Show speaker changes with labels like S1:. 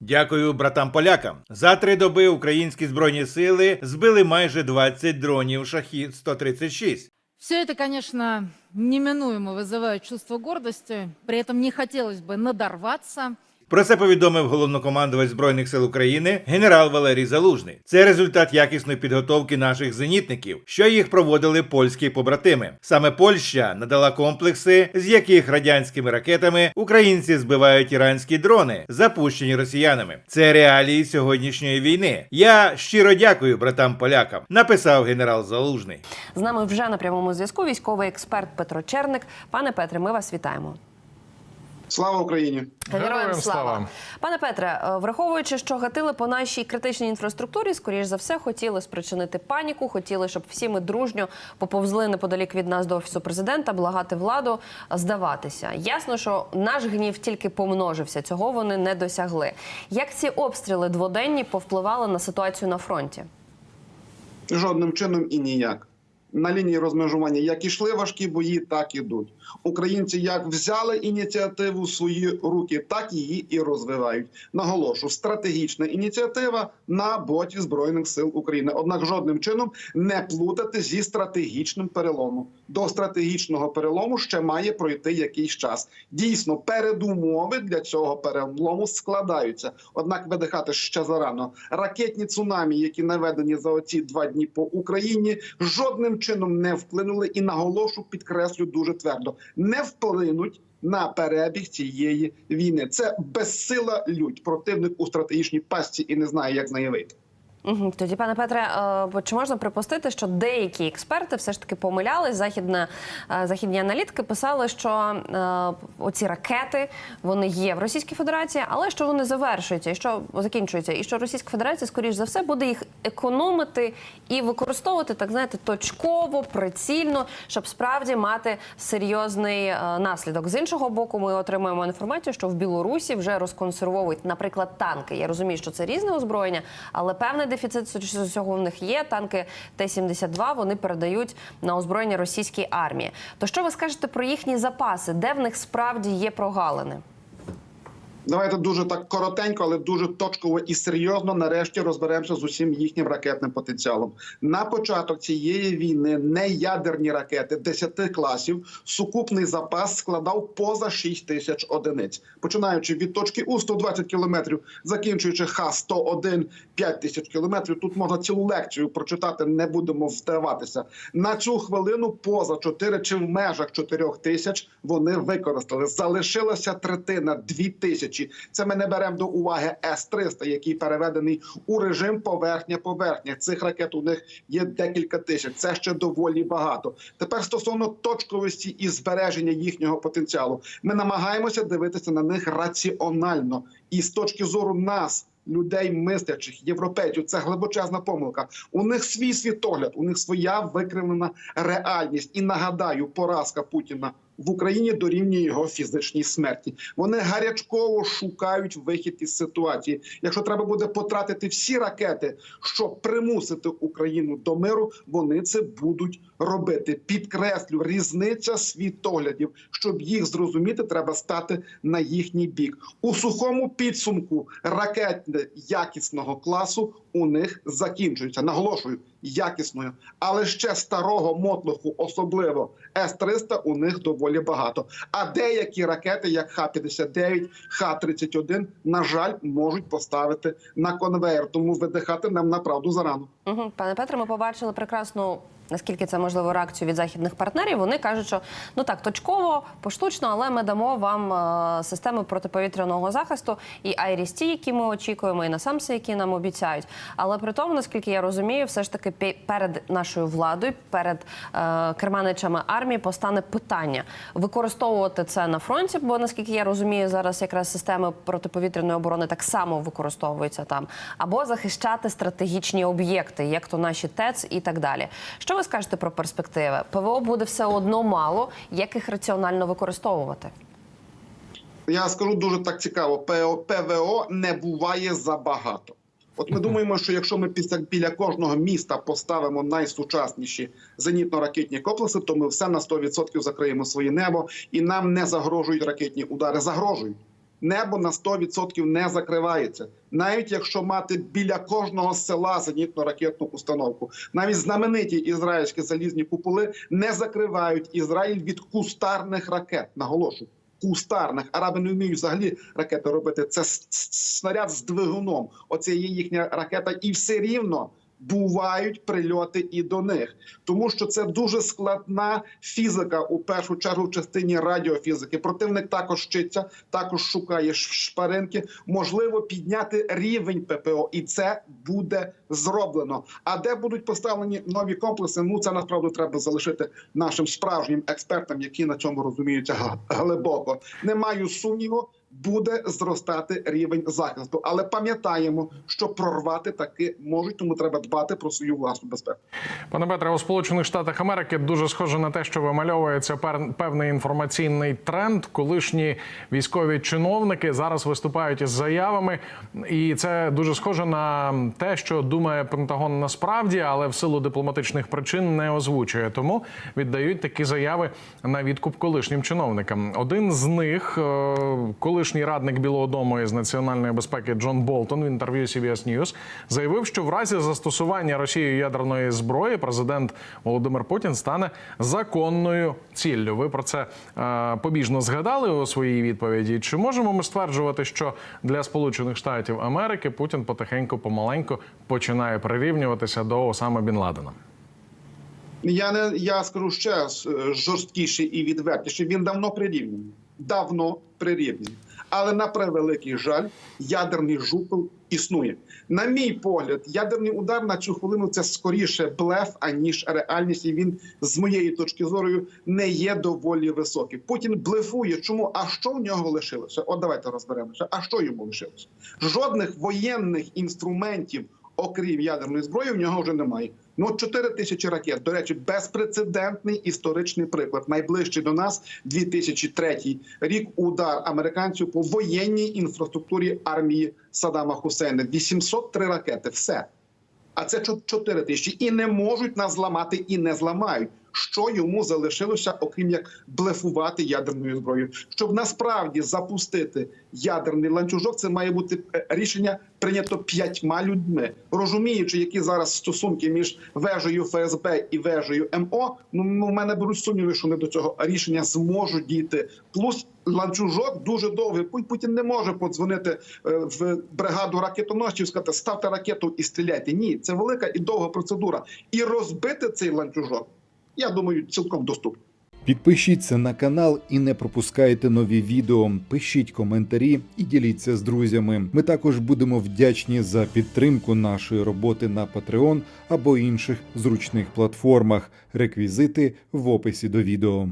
S1: Дякую братам полякам. За три доби українські збройні сили збили майже 20 дронів шахід 136
S2: Все это, конечно, неминуемо вызывает чувство гордости. При этом не хотелось бы надорваться.
S1: Про це повідомив головнокомандувач збройних сил України генерал Валерій Залужний. Це результат якісної підготовки наших зенітників, що їх проводили польські побратими. Саме Польща надала комплекси, з яких радянськими ракетами українці збивають іранські дрони, запущені росіянами. Це реалії сьогоднішньої війни. Я щиро дякую братам полякам. Написав генерал Залужний.
S3: З нами вже на прямому зв'язку військовий експерт Петро Черник. Пане Петре, ми вас вітаємо.
S4: Слава Україні!
S3: Героям слава. Пане Петре, е, враховуючи, що гатили по нашій критичній інфраструктурі, скоріш за все, хотіли спричинити паніку, хотіли, щоб всі ми дружньо поповзли неподалік від нас до офісу президента, благати владу здаватися. Ясно, що наш гнів тільки помножився. Цього вони не досягли. Як ці обстріли дводенні повпливали на ситуацію на фронті?
S4: Жодним чином і ніяк. На лінії розмежування як ішли важкі бої, так ідуть. Українці як взяли ініціативу в свої руки, так її і розвивають. Наголошу, стратегічна ініціатива на боці збройних сил України. Однак жодним чином не плутати зі стратегічним переломом. До стратегічного перелому ще має пройти якийсь час. Дійсно, передумови для цього перелому складаються. Однак видихати ще зарано. Ракетні цунамі, які наведені за оці два дні по Україні, жодним чином не вплинули і наголошу, підкреслю дуже твердо, не вплинуть. На перебіг цієї війни це безсила людь. Противник у стратегічній пастці і не знає, як з неї вийти.
S3: Тоді, пане Петре, е, чи можна припустити, що деякі експерти все ж таки помилялись? Західна е, західні аналітики писали, що е, оці ракети вони є в Російській Федерації, але що вони завершуються і що закінчуються, і що Російська Федерація, скоріш за все, буде їх економити і використовувати так, знаєте, точково, прицільно, щоб справді мати серйозний наслідок. З іншого боку, ми отримуємо інформацію, що в Білорусі вже розконсервовують, наприклад, танки. Я розумію, що це різне озброєння, але певний дефіцит цього в них є. Танки Т-72 вони передають на озброєння російській армії. То що ви скажете про їхні запаси? Де в них справді є прогалини?
S4: Давайте дуже так коротенько, але дуже точково і серйозно нарешті розберемося з усім їхнім ракетним потенціалом. На початок цієї війни неядерні ракети 10 класів сукупний запас складав поза 6 тисяч одиниць, починаючи від точки У 120 кілометрів, закінчуючи Х-101 5 тисяч кілометрів. Тут можна цілу лекцію прочитати. Не будемо вдаватися на цю хвилину. Поза 4 чи в межах 4 тисяч вони використали. Залишилася третина 2 тисячі. Це ми не беремо до уваги С-300, який переведений у режим поверхня-поверхня. Цих ракет у них є декілька тисяч. Це ще доволі багато. Тепер стосовно точковості і збереження їхнього потенціалу, ми намагаємося дивитися на них раціонально і з точки зору нас. Людей мислячих європейців це глибочезна помилка. У них свій світогляд, у них своя викривлена реальність. І нагадаю, поразка Путіна в Україні дорівнює його фізичній смерті. Вони гарячково шукають вихід із ситуації. Якщо треба буде потратити всі ракети, щоб примусити Україну до миру, вони це будуть робити. Підкреслю, різниця світоглядів. Щоб їх зрозуміти, треба стати на їхній бік. У сухому підсумку ракети якісного класу у них закінчуються. Наголошую, якісною, але ще старого мотлуху, особливо С-300, у них доволі багато. А деякі ракети, як Х-59, Х-31, на жаль, можуть поставити на конвейер. Тому видихати нам направду зарано.
S3: Угу. Пане Петре, ми побачили прекрасну. Наскільки це можливо реакцію від західних партнерів? Вони кажуть, що ну так точково, поштучно, але ми дамо вам е, системи протиповітряного захисту і IRIS-T, які ми очікуємо, і насамси, які нам обіцяють. Але при тому, наскільки я розумію, все ж таки пе- перед нашою владою, перед е, керманичами армії постане питання використовувати це на фронті. Бо наскільки я розумію, зараз якраз системи протиповітряної оборони так само використовуються там, або захищати стратегічні об'єкти, як то наші ТЕЦ і так далі. Що ви скажете про перспективи? ПВО буде все одно мало, як їх раціонально використовувати?
S4: Я скажу дуже так цікаво: ПВО не буває забагато. От ми думаємо, що якщо ми після біля кожного міста поставимо найсучасніші зенітно-ракетні комплекси, то ми все на 100% закриємо своє небо, і нам не загрожують ракетні удари. Загрожують. Небо на 100% не закривається. Навіть якщо мати біля кожного села зенітно-ракетну установку, навіть знамениті ізраїльські залізні куполи не закривають Ізраїль від кустарних ракет. Наголошую. Кустарних араби не вміють взагалі ракети робити. Це снаряд з двигуном. Оце є їхня ракета, і все рівно бувають прильоти і до них, тому що це дуже складна фізика у першу чергу в частині радіофізики. Противник також вчиться, також шукає шпаринки. Можливо, підняти рівень ППО, і це буде зроблено. А де будуть поставлені нові комплекси? Ну це насправді треба залишити нашим справжнім експертам, які на цьому розуміються глибоко. Не маю сумніву. Буде зростати рівень захисту, але пам'ятаємо, що прорвати таки можуть, тому треба дбати про свою власну безпеку.
S5: Пане Петре, у Сполучених Штатах Америки дуже схоже на те, що вимальовується певний інформаційний тренд. Колишні військові чиновники зараз виступають із заявами, і це дуже схоже на те, що думає Пентагон насправді, але в силу дипломатичних причин не озвучує. Тому віддають такі заяви на відкуп колишнім чиновникам. Один з них, е, колишній радник Білого Дому із національної безпеки Джон Болтон в інтерв'ю CBS News заявив, що в разі застосування Росією ядерної зброї президент Володимир Путін стане законною ціллю. Ви про це е, побіжно згадали у своїй відповіді. Чи можемо ми стверджувати, що для Сполучених Штатів Америки Путін потихеньку, помаленьку починає прирівнюватися до Осами Бін Ладена?
S4: Я не я скажу ще е, жорсткіше і відвертіше. Він давно прирівняний. Давно прирівняний. Але на превеликий жаль, ядерний жупел існує. На мій погляд, ядерний удар на цю хвилину це скоріше блеф, аніж реальність. І він з моєї точки зору не є доволі високий. Путін блефує. Чому? А що в нього лишилося? От давайте розберемося. А що йому лишилося? Жодних воєнних інструментів, окрім ядерної зброї, в нього вже немає. Ну, от 4 тисячі ракет. До речі, безпрецедентний історичний приклад. Найближчий до нас 2003 рік. Удар американців по воєнній інфраструктурі армії Саддама Хусейна. 803 ракети. Все. А це 4 тисячі. І не можуть нас зламати, і не зламають. Що йому залишилося, окрім як блефувати ядерною зброєю, щоб насправді запустити ядерний ланцюжок, це має бути е, рішення прийнято п'ятьма людьми, розуміючи, які зараз стосунки між вежею ФСБ і вежею МО. Ну в мене беруть сумніви, що вони до цього рішення зможуть дійти. Плюс ланцюжок дуже довгий. Пу- Путін не може подзвонити е, в бригаду ракетоносців, сказати ставте ракету і стріляйте. Ні, це велика і довга процедура. І розбити цей ланцюжок, я думаю, цілком доступно.
S6: Підпишіться на канал і не пропускайте нові відео. Пишіть коментарі і діліться з друзями. Ми також будемо вдячні за підтримку нашої роботи на Patreon або інших зручних платформах. Реквізити в описі до відео.